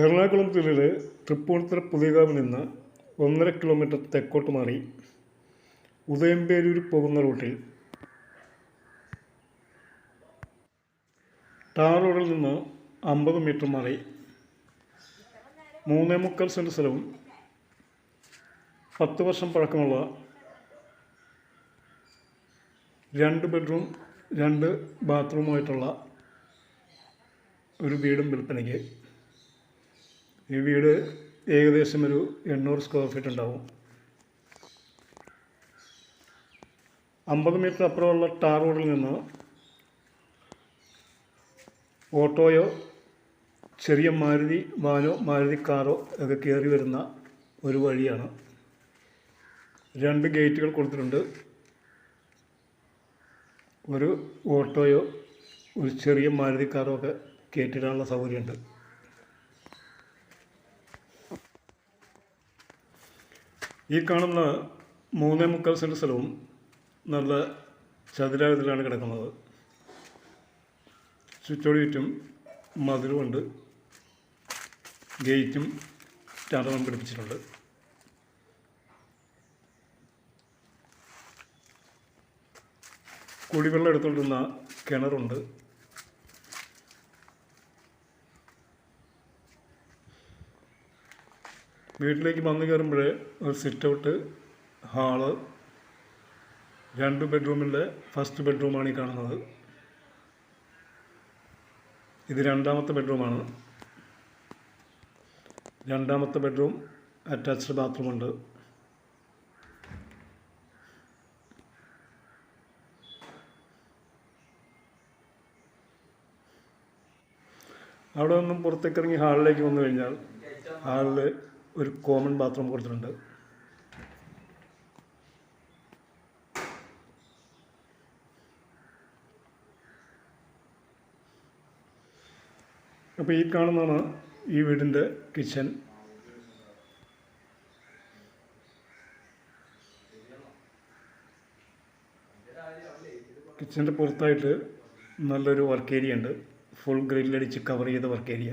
എറണാകുളം ജില്ലയിലെ തൃപ്പൂണിത്തുറ പുതിയകാവിൽ നിന്ന് ഒന്നര കിലോമീറ്റർ തെക്കോട്ട് മാറി ഉദയംപേരൂർ പോകുന്ന റൂട്ടിൽ ടാർ റോഡിൽ നിന്ന് അമ്പത് മീറ്റർ മാറി മൂന്നേ മുക്കാൽ സെന്റ് സ്ഥലവും പത്ത് വർഷം പഴക്കമുള്ള രണ്ട് ബെഡ്റൂം രണ്ട് ബാത്റൂമായിട്ടുള്ള ഒരു വീടും വിൽപ്പനയ്ക്ക്. ഈ വീട് ഏകദേശം ഒരു എണ്ണൂറ് സ്ക്വയർ ഫീറ്റ് ഉണ്ടാവും. അമ്പത് മീറ്റർ അപ്പുറമുള്ള ടാർ റോഡിൽ നിന്ന് ഓട്ടോയോ ചെറിയ മാരുതി വാനോ മാരുതി കാറോ ഒക്കെ കയറി വരുന്ന ഒരു വഴിയാണ്. രണ്ട് ഗേറ്റുകൾ കൊടുത്തിട്ടുണ്ട്. ഒരു ഓട്ടോയോ ഒരു ചെറിയ മാരുതി കാറോ ഒക്കെ കയറ്റിടാനുള്ള സൗകര്യമുണ്ട്. ഈ കാണുന്ന മൂന്നേ മുക്കാൽ സെന്റ് സ്ഥലവും നല്ല ചതുരാകൃതിയിലാണ് കിടക്കുന്നത്. ചുറ്റോടി ചുറ്റും മതിലുമുണ്ട്. ഗേറ്റും ടാറും പിടിപ്പിച്ചിട്ടുണ്ട്. കുടിവെള്ളം എടുത്തുകൊണ്ടിരുന്ന കിണറുണ്ട്. വീട്ടിലേക്ക് വന്നു കയറുമ്പോൾ ഒരു സിറ്റ് ഔട്ട് ഹാൾ രണ്ട് ബെഡ്റൂമിന്റെ ഫസ്റ്റ് ബെഡ്റൂമാണ് ഈ കാണുന്നത്. ഇത് രണ്ടാമത്തെ ബെഡ്റൂമാണ് രണ്ടാമത്തെ ബെഡ്റൂം അറ്റാച്ച്ഡ് ബാത്റൂമുണ്ട് അവിടെ നിന്നും പുറത്തേക്ക് ഇറങ്ങി ഹാളിലേക്ക് വന്നു കഴിഞ്ഞാൽ ഹാളിൽ ഒരു കോമൺ ബാത്റൂം കൊടുത്തിട്ടുണ്ട്. അപ്പോൾ ഈ കാണുന്നതാണ് ഈ വീടിന്റെ കിച്ചൺ കിച്ചന്റെ പുറത്തായിട്ട് നല്ലൊരു വർക്ക് ഏരിയ ഉണ്ട്. ഫുൾ ഗ്രില്ലടിച്ച് കവർ ചെയ്ത വർക്ക് ഏരിയ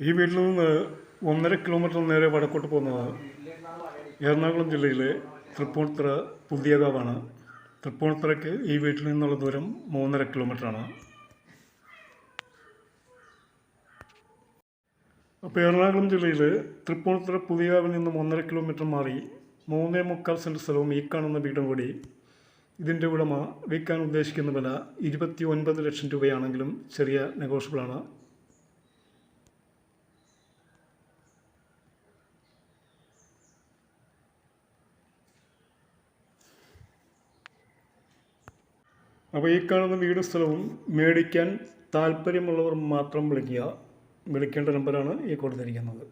ഈ വീട്ടിൽ നിന്ന് ഒന്നര കിലോമീറ്റർ നേരെ വടക്കോട്ട് പോകുന്നത് എറണാകുളം ജില്ലയിലെ തൃപ്പൂണിത്തുറ പുതിയകാവാണ്. തൃപ്പൂണിത്തുറയ്ക്ക് ഈ വീട്ടിൽ നിന്നുള്ള ദൂരം മൂന്നര കിലോമീറ്ററാണ് അപ്പോൾ എറണാകുളം ജില്ലയിൽ തൃപ്പൂണിത്തുറ പുതിയകാവിൽ നിന്ന് ഒന്നര കിലോമീറ്റർ മാറി മൂന്നേ മുക്കാൽ സെന്റ് സ്ഥലവും ഈ കാണുന്ന വീടും കൂടി ഇതിന്റെ ഉടമ വിൽക്കാൻ ഉദ്ദേശിക്കുന്ന വില ഇരുപത്തി ഒൻപത് ലക്ഷം രൂപയാണെങ്കിലും ചെറിയ നെഗോഷ്യബിളാണ് അപ്പോൾ ഈ കാണുന്ന വീടും സ്ഥലവും മേടിക്കാൻ താല്പര്യമുള്ളവർ മാത്രം വിളിക്കുക. വിളിക്കേണ്ട നമ്പറാണ് ഈ കൊടുത്തിരിക്കുന്നത്.